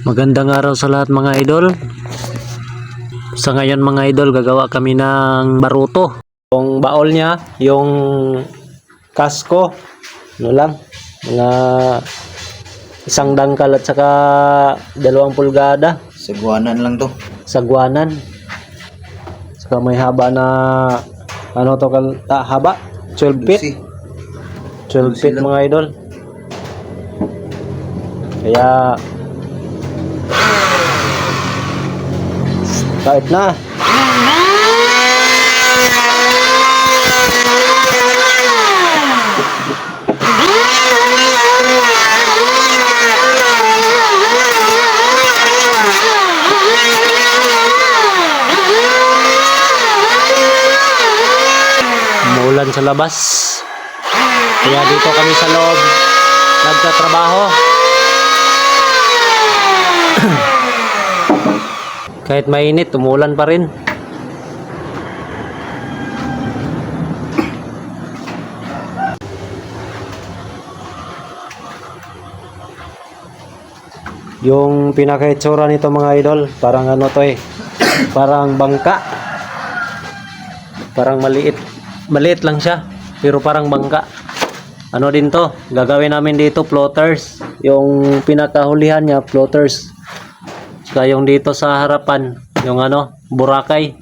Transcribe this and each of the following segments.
Magandang araw sa lahat mga idol. Sa ngayon mga idol, gagawa kami ng baruto. Yung baol niya, yung kasko, ano lang, mga isang dangkal at saka dalawang pulgada, Cebuanan lang to. sagwanan. Saka may haba na, ano to, kal, ah, haba? 12 feet? Lucy. 12 feet mga idol. Kaya kahit na. Umuulan sa labas. Kaya dito kami sa loob nagtatrabaho. Kahit mainit, umulan pa rin. Yung pinakaitsura nito mga idol, parang ano to eh, parang bangka. Parang maliit. Maliit lang siya, pero parang bangka. Ano din to, gagawin namin dito floaters. Yung pinakahulihan niya, floaters. Saka yung dito sa harapan, yung ano, Boracay.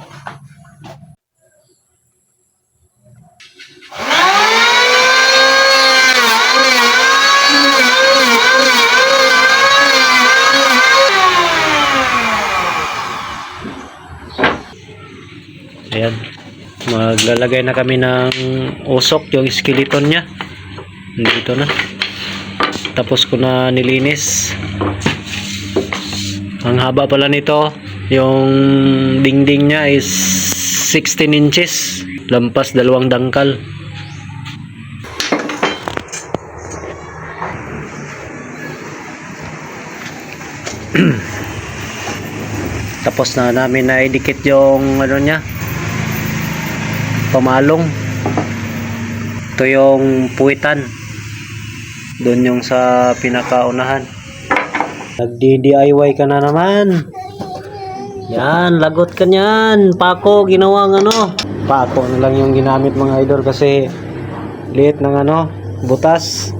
Ayan. Maglalagay na kami ng usok, yung skeleton niya. Dito na. Tapos ko na nilinis. Ang haba pala nito, yung dingding niya is 16 inches. Lampas dalawang dangkal. Tapos na namin na idikit yung ano niya, pamalong. Ito yung puwitan. Doon yung sa pinakaunahan. Nagdi-DIY ka na naman. Yan, lagot ka niyan. Pako, ginawang ano. Pako na lang yung ginamit mga idol kasi liit ng ano, butas.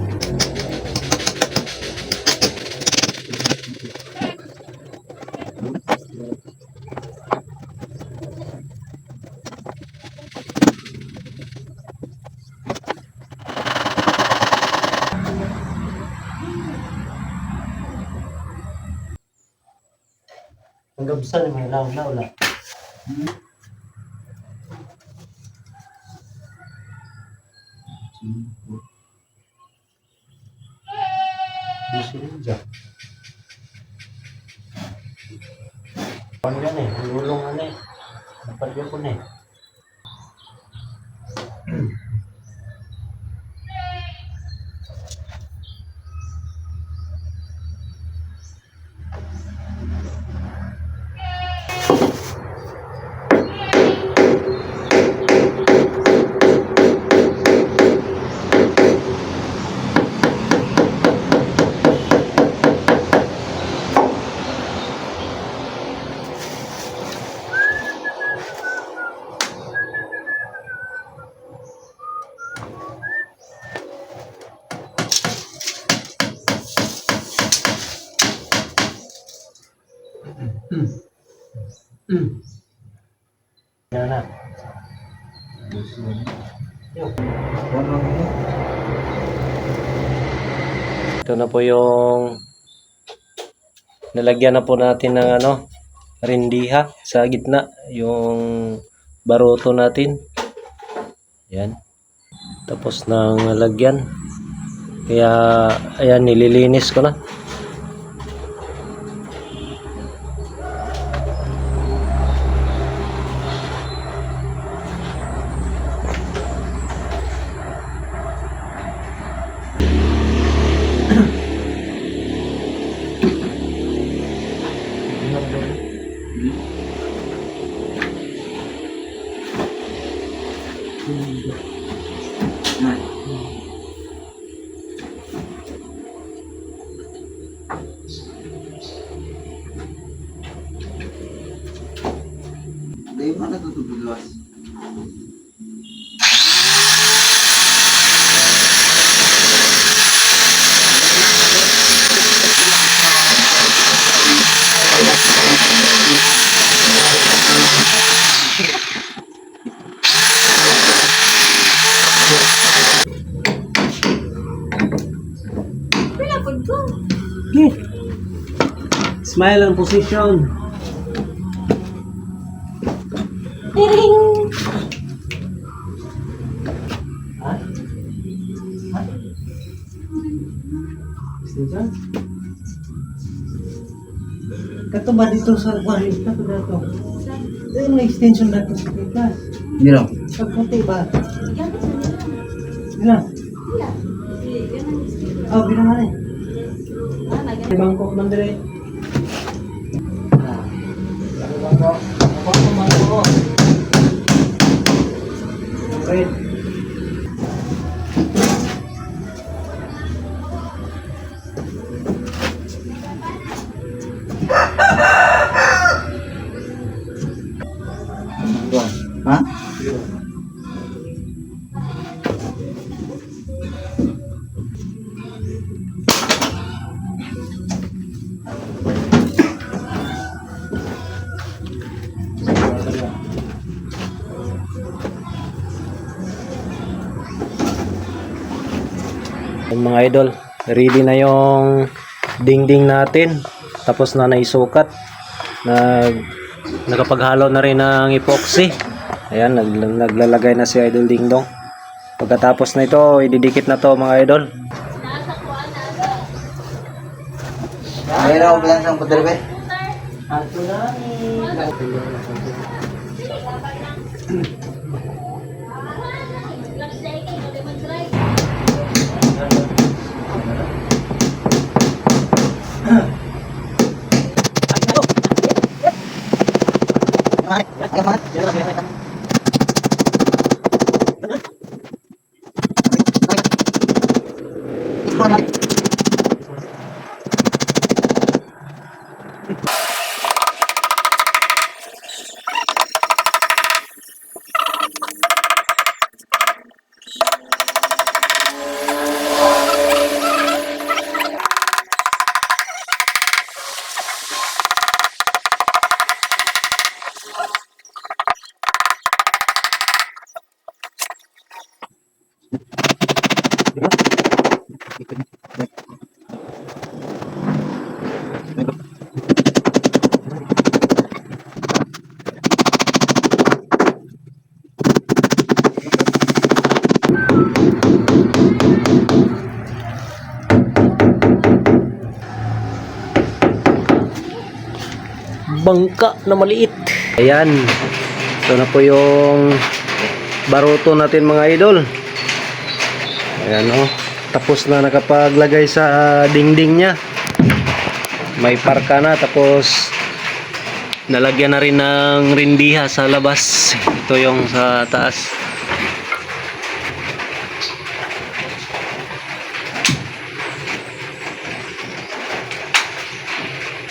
Ang gabsan may law-law lang. Musilja. Ano yan eh? Ulong ano eh. Napalyo ko na eh. Na po yung nalagyan na po natin ng ano, rindiha sa gitna, yung baruto natin. Yan. Tapos nang nalagyan. Kaya ayan nililinis ko na. নাই Okay. Smile ang position. Ha? Ha? Extension? Kato ba dito sa kuwan? Kato ba ito? Eh, may extension na ito sa kikas. Hindi raw. Pagputi ba? Bila? Oh, bila nga eh. Bangkok man dire. Ah. Bangkok. Bangkok bangkok. Okay. Yung mga idol, ready na yung dingding natin. Tapos na naisukat. Nag nakapaghalo na rin ng epoxy. Ayan, nag, naglalagay na si Idol Dingdong. Pagkatapos na ito, ididikit na to mga idol. Ay raw bilang sang puter be. Bangka na maliit. Ayan. Ito na po yung baruto natin mga idol. Ayan o. Tapos na nakapaglagay sa dingding niya. May parka na. Tapos nalagyan na rin ng rindiha sa labas. Ito yung sa taas.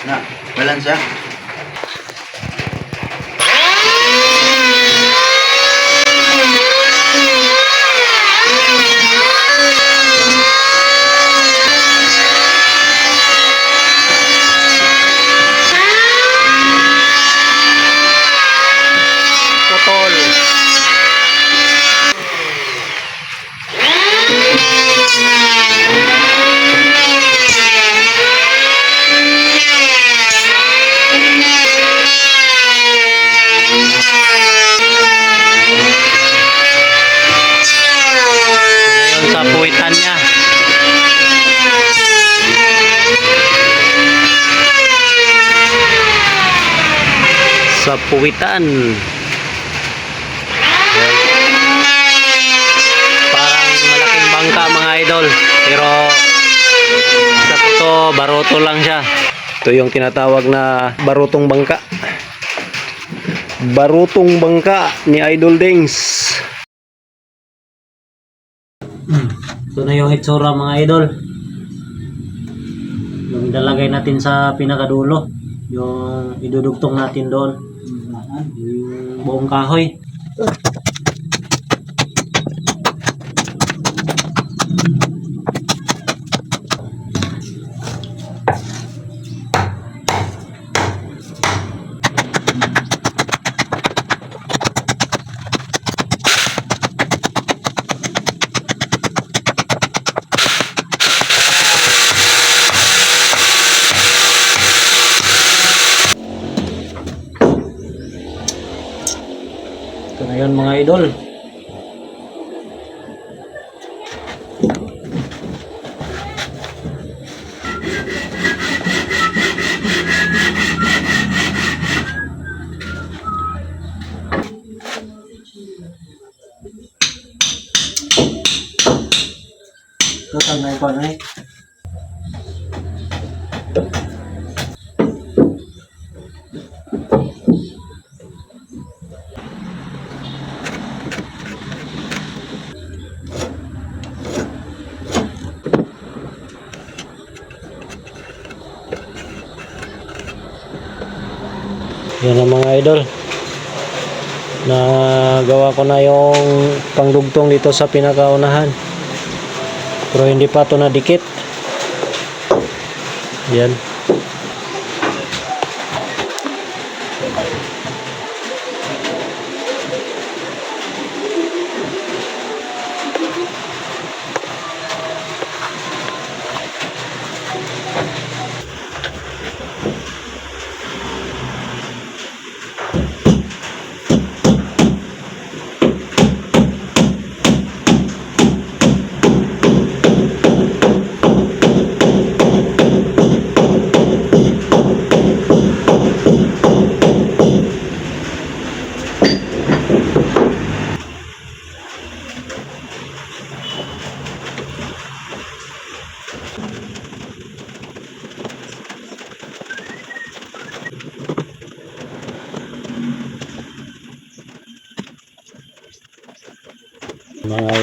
Na, balance siya. Putol. Yung sa puwitan niya. Sa puwitan. Parang malaking bangka mga idol. Pero sa totoo, baroto lang siya. Ito yung tinatawag na barutong bangka. Barutong bangka ni Idol Dings. Ito na yung itsura mga idol. Yung ilalagay natin sa pinakadulo. Yung idudugtong natin doon. bồn cà hơi Ito na yun mga idol. Ito, tangay ko na eh. Yan ang mga idol. Nagawa ko na yung pangdugtong dito sa pinakaunahan. Pero hindi pa ito nadikit. Yan.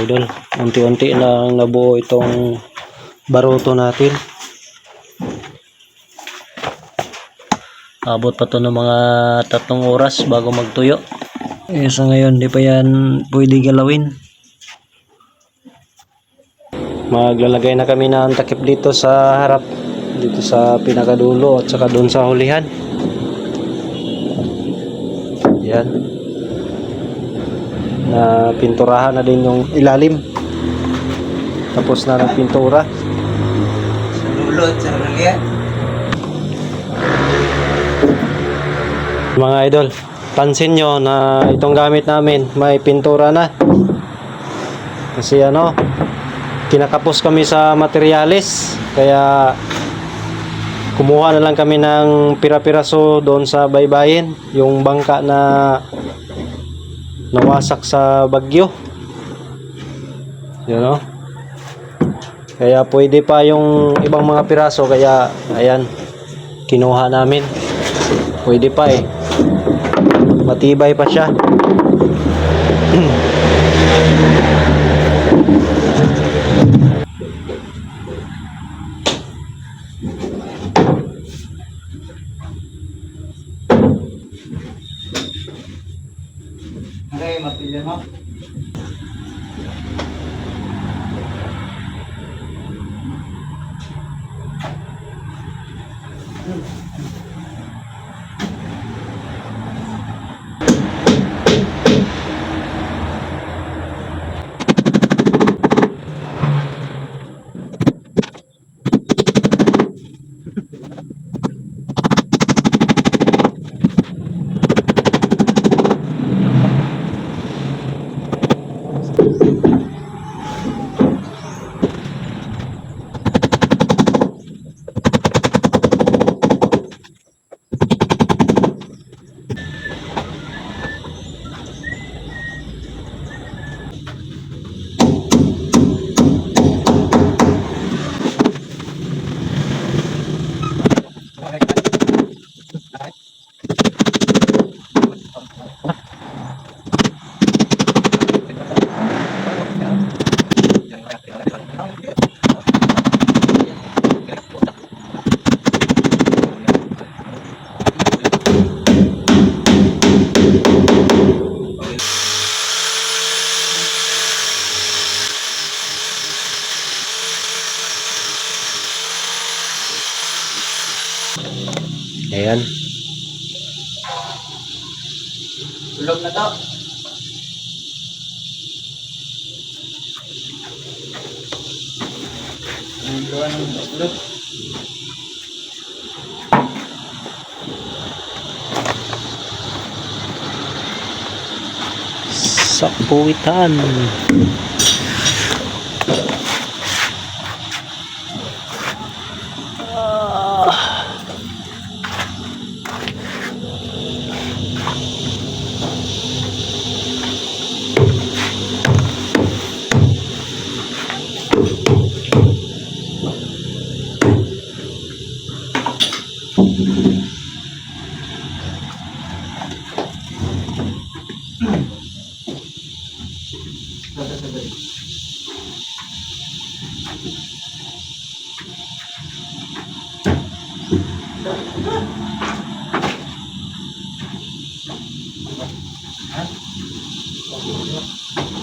Idol, unti-unti lang nabuo itong baruto natin. Abot pa to ng mga tatlong oras bago magtuyo. Eh, sa ngayon, di pa yan pwede galawin. Maglalagay na kami ng takip dito sa harap. Dito sa pinakadulo at saka doon sa hulihan. Yan. Na pinturahan na din yung ilalim. Tapos na ng pintura. Sa dulo at sa hulihan. Mga idol, pansin nyo na itong gamit namin may pintura na. Kasi ano, kinakapos kami sa materialis. Kaya kumuha na lang kami ng pira-piraso doon sa baybayin. Yung bangka na nawasak sa bagyo. Yun o. Kaya pwede pa yung ibang mga piraso. Kaya ayan, kinuha namin. Pwede pa eh. Matibay pa siya. Ayan. Tulog na to. Ang gawa ng tulog. は我、あり。